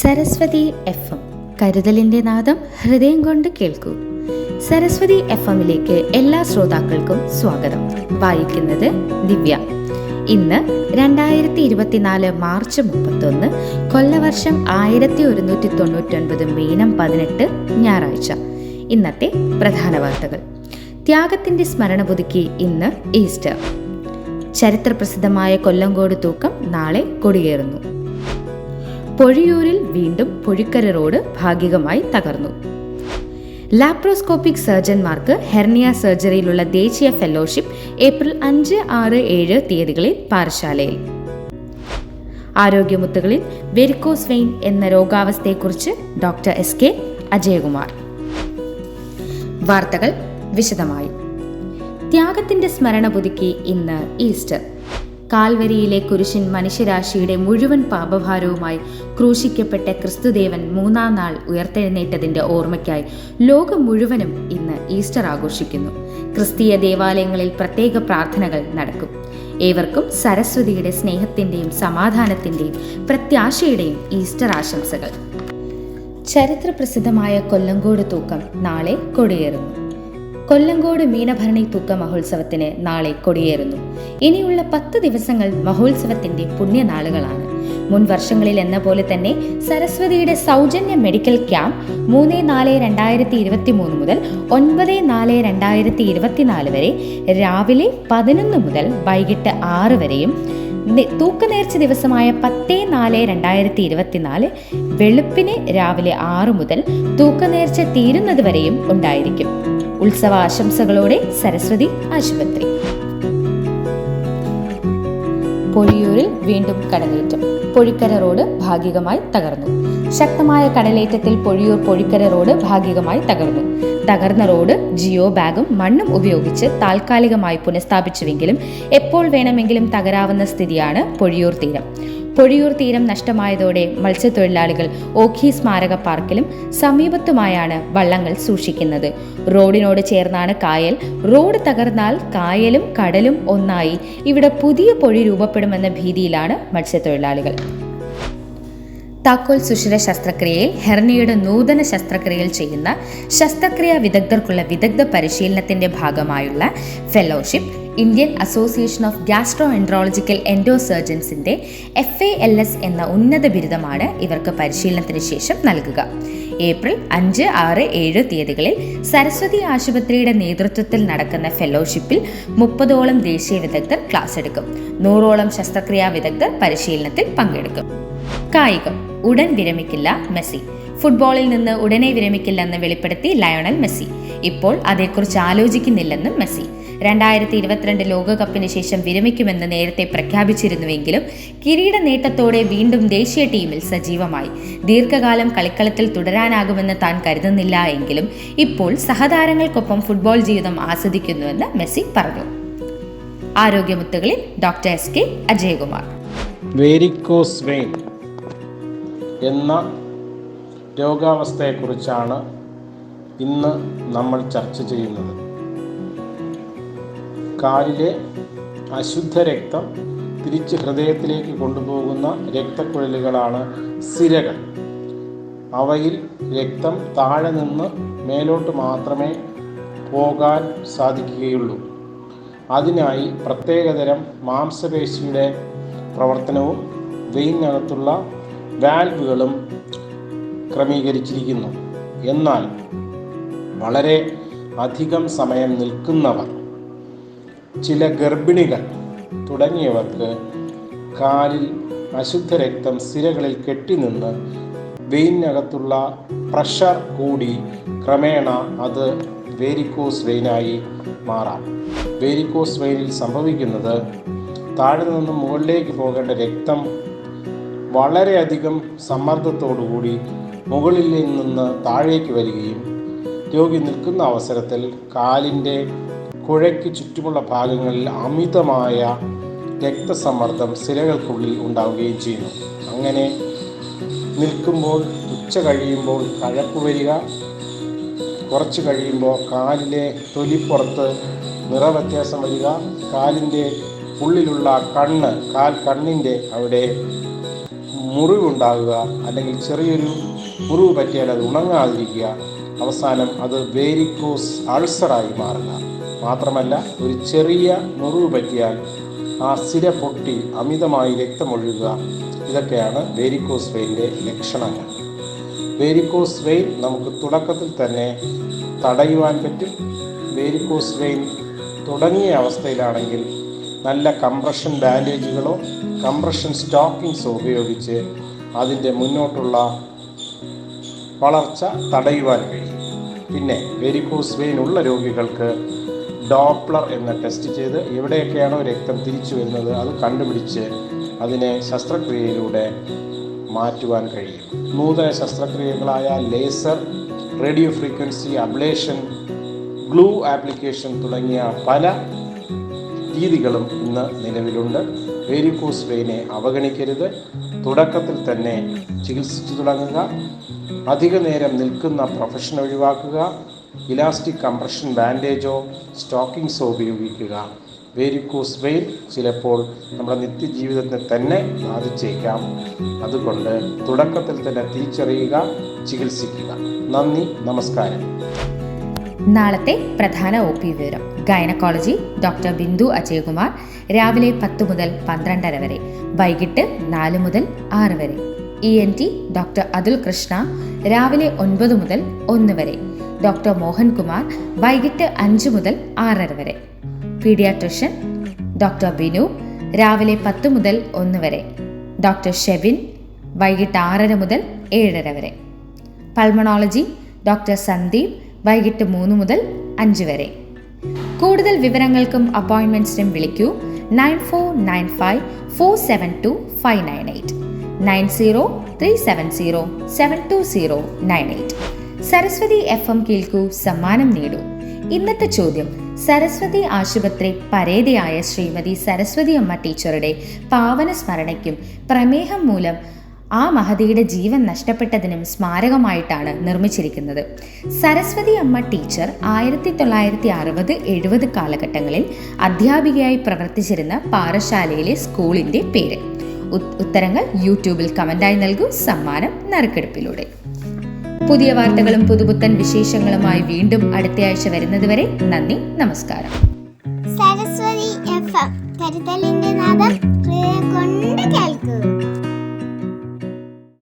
Saraswati F M. കരുതലിന്റെ നാദം ഹൃദയം കൊണ്ട് കേൾക്കൂ. സരസ്വതി എഫ് എമ്മിലേക്ക് എല്ലാ ശ്രോതാക്കൾക്കും സ്വാഗതം. വായിക്കുന്നത് ദിവ്യ. ഇന്ന് രണ്ടായിരത്തി ഇരുപത്തിനാല് മാർച്ച് മുപ്പത്തൊന്ന് കൊല്ലവർഷം ആയിരത്തി ഒരുന്നൂറ്റി തൊണ്ണൂറ്റൊൻപത് മീനം പതിനെട്ട് ഞായറാഴ്ച. ഇന്നത്തെ പ്രധാന വാർത്തകൾ. ത്യാഗത്തിന്റെ സ്മരണ പുതുക്കി ഇന്ന് ഈസ്റ്റർ. ചരിത്രപ്രസിദ്ധമായ കൊല്ലങ്കോട് തൂക്കം നാളെ കൊടിയേറുന്നു. പൊഴിയൂരിൽ വീണ്ടും പൊഴിക്കര റോഡ് ഭാഗികമായി തകർന്നു. ലാപ്രോസ്കോപ്പിക് സർജൻമാർക്ക് ഹെർണിയ സർജറിയിലുള്ള ദേശീയ ഫെലോഷിപ്പ് ഏപ്രിൽ അഞ്ച് ആറ് ഏഴ് തീയതികളിൽ പാറശാലയിൽ ആരോഗ്യമുത്തുകളിൽ വെരിക്കോസ് വെയിൻ എന്ന രോഗാവസ്ഥയെക്കുറിച്ച് ഡോക്ടർ എസ് കെ അജയകുമാർ. വാർത്തകൾ വിശദമായി. ത്യാഗത്തിന്റെ സ്മരണ പുതുക്കി ഇന്ന് ഈസ്റ്റർ. കാൽവരിയിലെ കുരിശിൻ മനുഷ്യരാശിയുടെ മുഴുവൻ പാപഭാരവുമായി ക്രൂശിക്കപ്പെട്ട ക്രിസ്തുദേവൻ മൂന്നാം നാൾ ഉയർത്തെഴുന്നേറ്റതിന്റെ ഓർമ്മയ്ക്കായി ലോകം മുഴുവനും ഇന്ന് ഈസ്റ്റർ ആഘോഷിക്കുന്നു. ക്രിസ്തീയ ദേവാലയങ്ങളിൽ പ്രത്യേക പ്രാർത്ഥനകൾ നടക്കും. ഏവർക്കും സരസ്വതിയുടെ സ്നേഹത്തിന്റെയും സമാധാനത്തിന്റെയും പ്രത്യാശയുടെയും ഈസ്റ്റർ ആശംസകൾ. ചരിത്രപ്രസിദ്ധമായ കൊല്ലങ്കോട് തൂക്കം നാളെ കൊടിയേറുന്നു. കൊല്ലങ്കോട് മീനഭരണി തൂക്ക മഹോത്സവത്തിന് നാളെ കൊടിയേറുന്നു. ഇനിയുള്ള പത്ത് ദിവസങ്ങൾ മഹോത്സവത്തിന്റെ പുണ്യനാളുകളാണ്. മുൻ വർഷങ്ങളിൽ എന്ന പോലെ തന്നെ സരസ്വതിയുടെ സൗജന്യ മെഡിക്കൽ ക്യാമ്പ് മൂന്ന് നാല് രണ്ടായിരത്തി ഇരുപത്തി മൂന്ന് മുതൽ ഒൻപത് നാല് രണ്ടായിരത്തി ഇരുപത്തിനാല് വരെ രാവിലെ പതിനൊന്ന് മുതൽ വൈകിട്ട് ആറ് വരെയും തൂക്കനേർച്ച ദിവസമായ പത്ത് നാല് രണ്ടായിരത്തി ഇരുപത്തിനാല് വെളുപ്പിന് രാവിലെ ആറ് മുതൽ തൂക്കനേർച്ച തീരുന്നത് വരെയും ഉണ്ടായിരിക്കും. ഉത്സവ ആശംസകളോടെ സരസ്വതി ആശുപത്രി. പൊഴിയൂരിൽ വീണ്ടും കടലേറ്റം. പൊഴിക്കര റോഡ് ഭാഗികമായി തകർന്നു. ശക്തമായ കടലേറ്റത്തിൽ പൊഴിയൂർ പൊഴിക്കര റോഡ് ഭാഗികമായി തകർന്നു. തകർന്ന റോഡ് ജിയോ ബാഗും മണ്ണും ഉപയോഗിച്ച് താൽക്കാലികമായി പുനഃസ്ഥാപിച്ചുവെങ്കിലും എപ്പോൾ വേണമെങ്കിലും തകരാവുന്ന സ്ഥിതിയാണ് പൊഴിയൂർ തീരം. പൊഴിയൂർ തീരം നഷ്ടമായതോടെ മത്സ്യത്തൊഴിലാളികൾ ഓഖി സ്മാരക പാർക്കിലും സമീപത്തുമായാണ് വള്ളങ്ങൾ സൂക്ഷിക്കുന്നത്. റോഡിനോട് ചേർന്നാണ് കായൽ. റോഡ് തകർന്നാൽ കായലും കടലും ഒന്നായി ഇവിടെ പുതിയ പൊഴി രൂപപ്പെടുമെന്ന ഭീതിയിലാണ് മത്സ്യത്തൊഴിലാളികൾ. താക്കോൽ സുഷിര ശസ്ത്രക്രിയയിൽ ഹെർണിയുടെ നൂതന ശസ്ത്രക്രിയയിൽ ചെയ്യുന്ന ശസ്ത്രക്രിയാ വിദഗ്ധർക്കുള്ള വിദഗ്ധ പരിശീലനത്തിന്റെ ഭാഗമായുള്ള fellowship Indian association of gastroenterological endo സർജൻസിന്റെ എഫ് എ എൽ എസ് എന്ന ഉന്നത ബിരുദമാണ് ഇവർക്ക് പരിശീലനത്തിന് ശേഷം നൽകുക. ഏപ്രിൽ അഞ്ച് ആറ് ഏഴ് തീയതികളിൽ സരസ്വതി ആശുപത്രിയുടെ നേതൃത്വത്തിൽ നടക്കുന്ന ഫെലോഷിപ്പിൽ മുപ്പതോളം ദേശീയ വിദഗ്ധർ ക്ലാസ് എടുക്കും. നൂറോളം ശസ്ത്രക്രിയാ വിദഗ്ധർ പരിശീലനത്തിൽ പങ്കെടുക്കും. കായികം. ഉടൻ വിരമിക്കില്ല മെസ്സി. ഫുട്ബോളിൽ നിന്ന് ഉടനെ വിരമിക്കില്ലെന്ന് വെളിപ്പെടുത്തി ലയണൽ മെസ്സി. ഇപ്പോൾ അതേക്കുറിച്ച് ആലോചിക്കുന്നില്ലെന്നും മെസ്സി. രണ്ടായിരത്തി ഇരുപത്തിരണ്ട് ലോകകപ്പിന് ശേഷം വിരമിക്കുമെന്ന് നേരത്തെ പ്രഖ്യാപിച്ചിരുന്നുവെങ്കിലും കിരീട നേട്ടത്തോടെ വീണ്ടും ദേശീയ ടീമിൽ സജീവമായി. ദീർഘകാലം കളിക്കളത്തിൽ തുടരാനാകുമെന്ന് താൻ കരുതുന്നില്ല എങ്കിലും ഇപ്പോൾ സഹതാരങ്ങൾക്കൊപ്പം ഫുട്ബോൾ ജീവിതം ആസ്വദിക്കുന്നുവെന്ന് മെസ്സി പറഞ്ഞു. ആരോഗ്യമുത്തുകളിൽ doctor S K Ajayakumar. Varicose vein എന്ന രോഗാവസ്ഥയെക്കുറിച്ചാണ് ഇന്ന് നമ്മൾ ചർച്ച ചെയ്യുന്നത്. കാലിലെ അശുദ്ധ രക്തം തിരിച്ച് ഹൃദയത്തിലേക്ക് കൊണ്ടുപോകുന്ന രക്തക്കുഴലുകളാണ് സിരകൾ. അവയിൽ രക്തം താഴെ നിന്ന് മേലോട്ട് മാത്രമേ പോകാൻ സാധിക്കുകയുള്ളൂ. അതിനായി പ്രത്യേകതരം മാംസപേശിയുടെ പ്രവർത്തനവും വെയിനകത്തുള്ള വാൽവുകളും ക്രമീകരിച്ചിരിക്കുന്നു. എന്നാൽ വളരെ അധികം സമയം നിൽക്കുന്നവർ ചില ഗർഭിണികൾ തുടങ്ങിയവർക്ക് കാലിൽ അശുദ്ധ രക്തം സിരകളിൽ കെട്ടിനിന്ന് വെയിനകത്തുള്ള പ്രഷർ കൂടി ക്രമേണ അത് വേരിക്കോസ് വെയിനായി മാറാം. വേരിക്കോസ് വെയിനിൽ സംഭവിക്കുന്നത് താഴെ നിന്ന് മുകളിലേക്ക് പോകേണ്ട രക്തം വളരെയധികം സമ്മർദ്ദത്തോടുകൂടി മുകളിൽ നിന്ന് താഴേക്ക് വരികയും രോഗി നിൽക്കുന്ന അവസരത്തിൽ കാലിന്റെ കുഴയ്ക്ക് ചുറ്റുമുള്ള ഭാഗങ്ങളിൽ അമിതമായ രക്തസമ്മർദ്ദം സിരകൾക്കുള്ളിൽ ഉണ്ടാവുകയും ചെയ്യുന്നു. അങ്ങനെ നിൽക്കുമ്പോൾ ഉച്ച കഴിയുമ്പോൾ കഴപ്പ് വരിക കുറച്ച് കഴിയുമ്പോൾ കാലിലെ തൊലിപ്പുറത്ത് നിറവ്യത്യാസം വരിക കാലിന്റെ ഉള്ളിലുള്ള കണ്ണ് കാൽ കണ്ണിന്റെ അവിടെ മുറിവുണ്ടാകുക അല്ലെങ്കിൽ ചെറിയൊരു മുറിവ് പറ്റിയാൽ അത് ഉണങ്ങാതിരിക്കുക. അവസാനം അത് വേരിക്കോസ് അൾസറായി മാറുക. മാത്രമല്ല ഒരു ചെറിയ മുറിവ് പറ്റിയാൽ ആ സിര പൊട്ടി അമിതമായി രക്തമൊഴുകുക. ഇതൊക്കെയാണ് വേരിക്കോസ് വെയിന്റെ ലക്ഷണങ്ങൾ. വേരിക്കോസ് വെയിൻ നമുക്ക് തുടക്കത്തിൽ തന്നെ തടയുവാൻ പറ്റും. വേരിക്കോസ് വെയിൻ തുടങ്ങിയ അവസ്ഥയിലാണെങ്കിൽ നല്ല കംപ്രഷൻ ബാൻഡേജുകളോ കംപ്രഷൻ സ്റ്റോക്കിങ്സോ ഉപയോഗിച്ച് അതിന്റെ മുന്നോട്ടുള്ള വളർച്ച തടയുവാൻ കഴിയും. പിന്നെ വെരിക്കോസ് വെയിൻ ഉള്ള രോഗികൾക്ക് ഡോപ്ലർ എന്ന ടെസ്റ്റ് ചെയ്ത് എവിടെയൊക്കെയാണോ രക്തം തിരിച്ചു വരുന്നത് അത് കണ്ടുപിടിച്ച് അതിനെ ശസ്ത്രക്രിയയിലൂടെ മാറ്റുവാൻ കഴിയും. നൂതന ശസ്ത്രക്രിയകളായ laser radio frequency ablation glue application തുടങ്ങിയ പല രീതികളും ഇന്ന് നിലവിലുണ്ട്. വേരിക്കോസ് വെയിനെ അവഗണിക്കരുത്. തുടക്കത്തിൽ തന്നെ ചികിത്സിച്ചു തുടങ്ങുക. അധിക നേരം നിൽക്കുന്ന പ്രൊഫഷൻ ഒഴിവാക്കുക. ഇലാസ്റ്റിക് കംപ്രഷൻ ബാൻഡേജോ സ്റ്റോക്കിങ്സോ ഉപയോഗിക്കുക. വേരിക്കോസ് വെയിൻ ചിലപ്പോൾ നമ്മുടെ നിത്യജീവിതത്തെ തന്നെ ബാധിച്ചേക്കാം. അതുകൊണ്ട് തുടക്കത്തിൽ തന്നെ തിരിച്ചറിയുക ചികിത്സിക്കുക. നന്ദി നമസ്കാരം. നാളത്തെ പ്രധാന ഒ പി വിവരം. ഗൈനക്കോളജി ഡോക്ടർ ബിന്ദു അജയകുമാർ രാവിലെ പത്ത് മുതൽ പന്ത്രണ്ടര വരെ. വൈകിട്ട് നാല് മുതൽ ആറ് വരെ. E N T doctor Athul Krishna രാവിലെ ഒൻപത് മുതൽ ഒന്ന് വരെ. ഡോക്ടർ മോഹൻകുമാർ വൈകിട്ട് അഞ്ച് മുതൽ ആറര വരെ. പീഡിയാട്രിഷ്യൻ ഡോക്ടർ ബിനു രാവിലെ പത്ത് മുതൽ ഒന്ന് വരെ. ഡോക്ടർ ഷെവിൻ വൈകിട്ട് ആറര മുതൽ ഏഴര വരെ. പൾമണോളജി ഡോക്ടർ സന്ദീപ് വൈകിട്ട് മൂന്ന് മുതൽ അഞ്ച് വരെ. കൂടുതൽ വിവരങ്ങൾക്കും അപ്പോയിൻമെന്റ്സിനും വിളിക്കൂ nine four nine five four seven two five nine eight. Nine zero three seven zero seven two zero nine eight. Saraswathi F M കേൾക്കൂ സമ്മാനം നേടൂ. ഇന്നത്തെ ചോദ്യം സരസ്വതി ആശുപത്രി പരേതയായ ശ്രീമതി സരസ്വതി അമ്മ ടീച്ചറുടെ പാവന സ്മരണയ്ക്കും പ്രമേഹം മൂലം ആ മഹതിയുടെ ജീവൻ നഷ്ടപ്പെട്ടതിനും സ്മാരകമായിട്ടാണ് നിർമ്മിച്ചിരിക്കുന്നത്. സരസ്വതി അമ്മ ടീച്ചർ ആയിരത്തി തൊള്ളായിരത്തി അറുപത് എഴുപത് കാലഘട്ടങ്ങളിൽ അധ്യാപികയായി പ്രവർത്തിച്ചിരുന്ന പാറശാലയിലെ സ്കൂളിന്റെ പേര്. ഉത്തരങ്ങൾ യൂട്യൂബിൽ കമന്റായി നൽകൂ. സമ്മാനം നറുക്കെടുപ്പിലൂടെ. പുതിയ വാർത്തകളും പുതുപുത്തൻ വിശേഷങ്ങളുമായി വീണ്ടും അടുത്തയാഴ്ച വരുന്നതുവരെ നന്ദി നമസ്കാരം. സരസ്വതി കരുതലിന്റെ നാദം